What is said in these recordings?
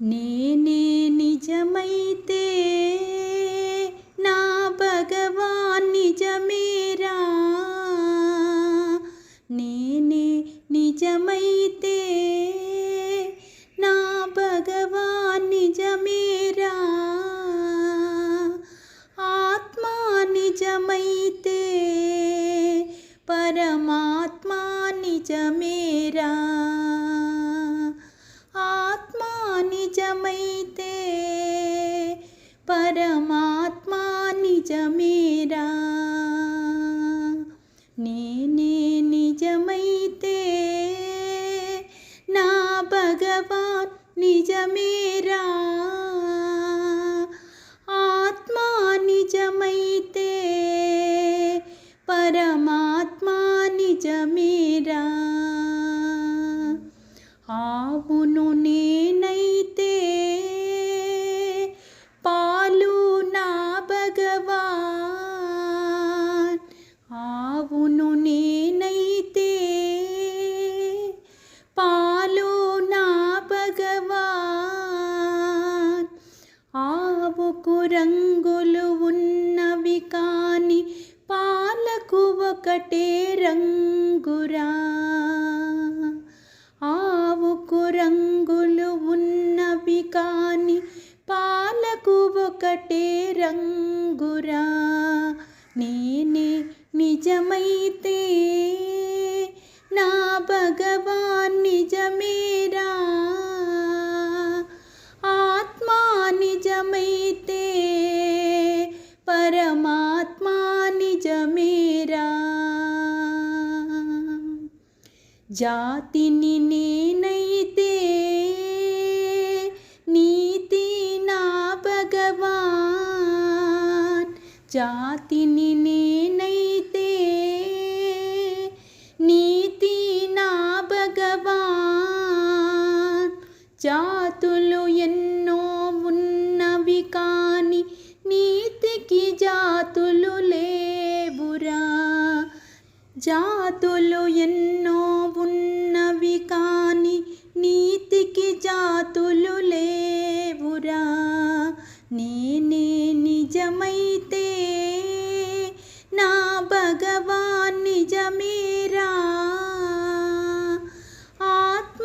నేనే నిజమైతే నా భగవాన్ నిజమేరా? నేనే నిజమైతే పరమాత్మ నిజమేరా నేనే నిజమైతే నా భగవాన్ నిజమేరా ఒక్కటే ఒకటే రంగురా. ఆవుకు రంగులు ఉన్నవి కాని పాలకు ఒకటే రంగు జాతిని నేనైతే నీతి నా భగవాన్ జాతిని నేనైతే నీతి నా భగవాన్ జాతులు జాతులు ఎన్నో ఉన్నవి కాని నీతికి జాతులు లేవురా. నేనే నిజమైతే నా భగవాన్ నిజమేరా. ఆత్మ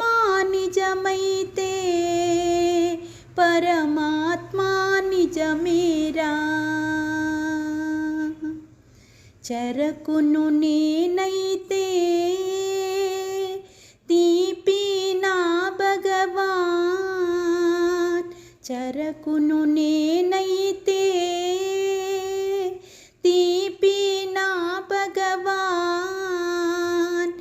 నిజమైతే పరమాత్మ నిజమే. చరకును నేనైతే తీపి నా భగవాన్. చరకును నేనైతే తీపి నా భగవాన్.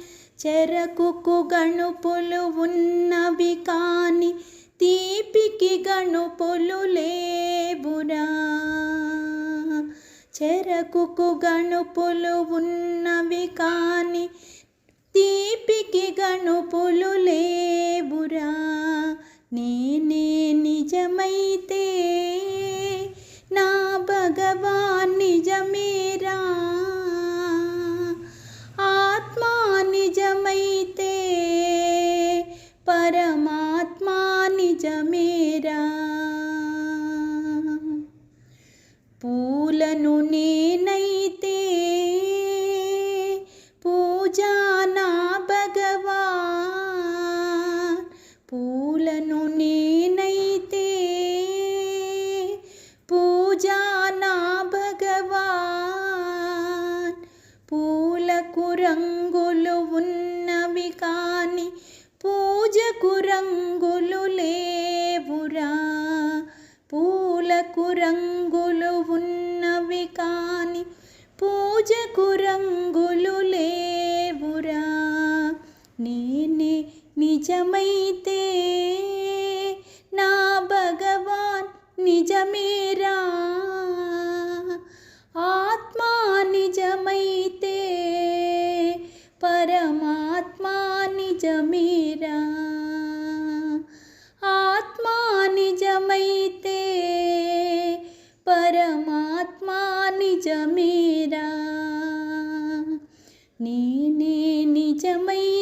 చెరకుకు గణుపులు ఉన్నవి కాని తీపికి గణుపులు లే చెరకుకు గణుపులు ఉన్నవి కాని తీపికి గణుపులు పూలను నేనైతే. పూజా నా భగవాన్ పూలను నేనైతే. పూజా నా భగవాన్ పూలకు రంగులు ఉన్నవి కాని పూజకు రంగులు లేవురా. పూలకు రంగులు రోజకు రంగులు లేవురా. నేనే నిజమైతే నా భగవాన్ నిజమేరా. ఆత్మ నిజమైతే పరమాత్మ నిజమేరా. ఆత్మ నిజమైతే పరమాత్మ నిజమేరా. నేనే నిజమై